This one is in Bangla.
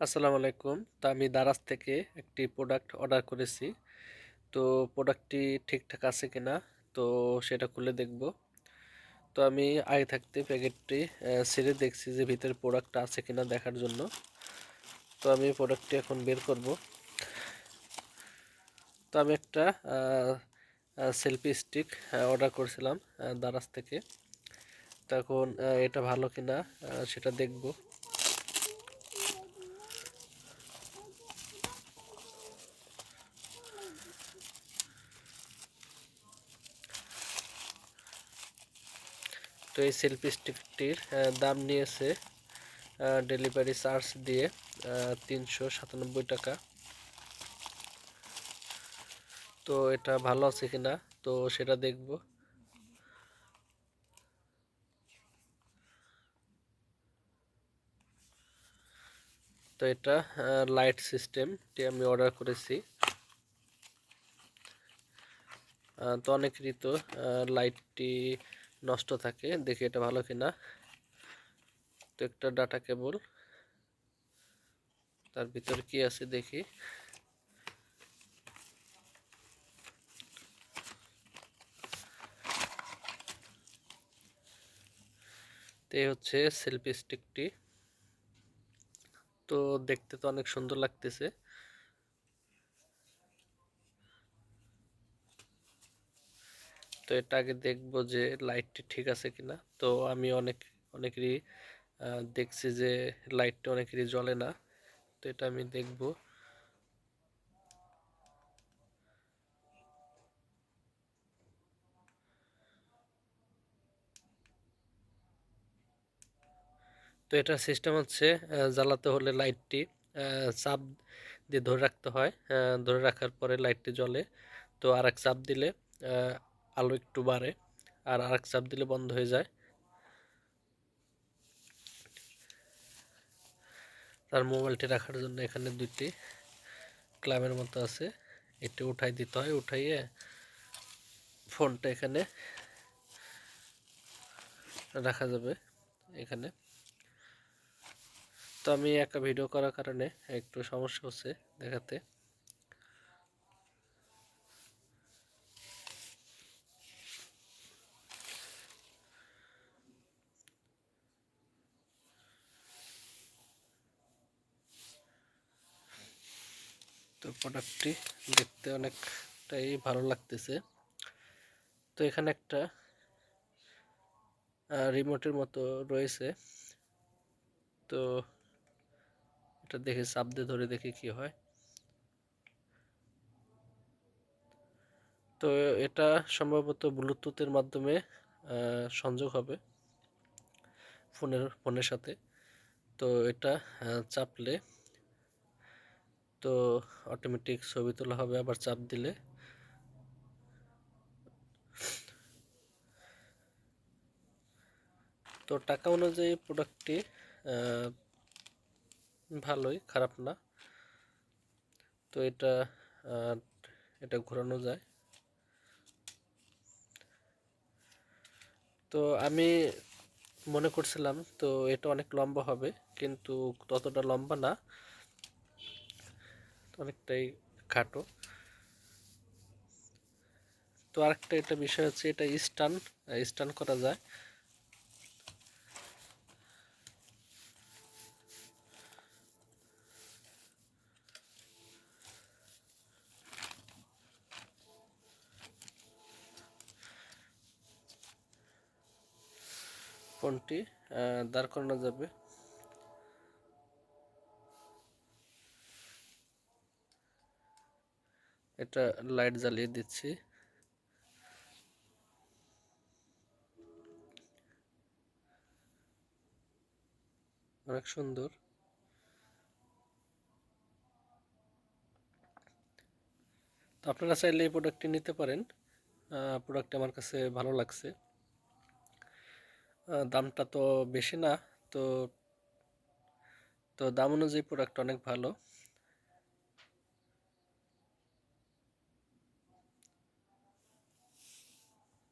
আসসালামু আলাইকুম। তো আমি দারাজ থেকে একটি প্রোডাক্ট অর্ডার করেছি। তো প্রোডাক্টটি ঠিকঠাক আছে কিনা, তো সেটা খুলে দেখব। তো আমি আগে থাকতে প্যাকেটটি ছেড়ে দেখছি যে ভিতরে প্রোডাক্টটা আছে কিনা দেখার জন্য। তো আমি প্রোডাক্টটি এখন বের করব। তো আমি একটা সেলফি স্টিক অর্ডার করেছিলাম দারাজ থেকে। তো এখন এটা ভালো কিনা সেটা দেখব। তো এই সেলফি স্টিকটির দাম নিয়েছে ডেলিভারি চার্জ দিয়ে তিনশো সাতানব্বই টাকা। তো এটা ভালো আছে কিনা? তো সেটা দেখব। তো এটা লাইট সিস্টেমটি আমি অর্ডার করেছি। তো অনেকেরই তো লাইটটি নষ্ট থাকে, দেখি এটা ভালো কিনা। তো একটা ডাটা কেবল। তার ভিতর কি আছে দেখি। তো হচ্ছে সেলফি স্টিকটি তো দেখতে তো অনেক সুন্দর লাগতেছে। তো এটা আগে দেখব যে লাইটটি ঠিক আছে কিনা। তো আমি অনেক, অনেকেরই দেখছি যে লাইটটা অনেকেরই জ্বলে না। তো এটা আমি দেখব। তো এটা সিস্টেম হচ্ছে জ্বালাতে হলে লাইটটি চাপ দিয়ে ধরে রাখতে হয়। ধরে রাখার পরে লাইটটি জ্বলে। তো আর এক চাপ দিলে আলো একটু বাড়ে আর আরেক চাপ দিলে বন্ধ হয়ে যায়। তার মোবাইলটি রাখার জন্য এখানে দুইটি ক্লাবের মতো আছে। এটি উঠাই দিতে হয়, উঠাইয়ে ফোনটা এখানে রাখা যাবে এখানে। তো আমি একটা ভিডিও করার কারণে একটু সমস্যা হচ্ছে দেখাতে। তো প্রোডাক্টটি দেখতে অনেকটাই ভালো লাগতেছে। তো এখানে একটা রিমোটের মতো রয়েছে। তো এটা দেখে চাপ দিয়ে ধরে দেখি কি হয়। তো এটা সম্ভবত ব্লুটুথের মাধ্যমে সংযোগ হবে ফোনের ফোনের সাথে। তো এটা চাপলে তো অটোমেটিক ছবি তোলা হবে, আবার চাপ দিলে। তো টাকা অনুযায়ী প্রোডাক্টটি ভালোই, খারাপ না। তো এটা এটা ঘোরানো যায়। তো আমি মনে করছিলাম, তো এটা অনেক লম্বা হবে, কিন্তু ততটা লম্বা না। অনেকটাই খাটো। তো আরেকটা এটা বিষয় হচ্ছে এটা স্টান স্টান করা যায়। ফোনটি দাঁড় করানো যাবে। এটা লাইট জ্বালিয়ে দিচ্ছি। অনেক সুন্দর। তো আপনারা চাইলে এই প্রোডাক্টটি নিতে পারেন। প্রোডাক্টটি আমার কাছে ভালো লাগছে। দামটা তো বেশি না, তো তো দাম অনুযায়ী প্রোডাক্ট অনেক ভালো।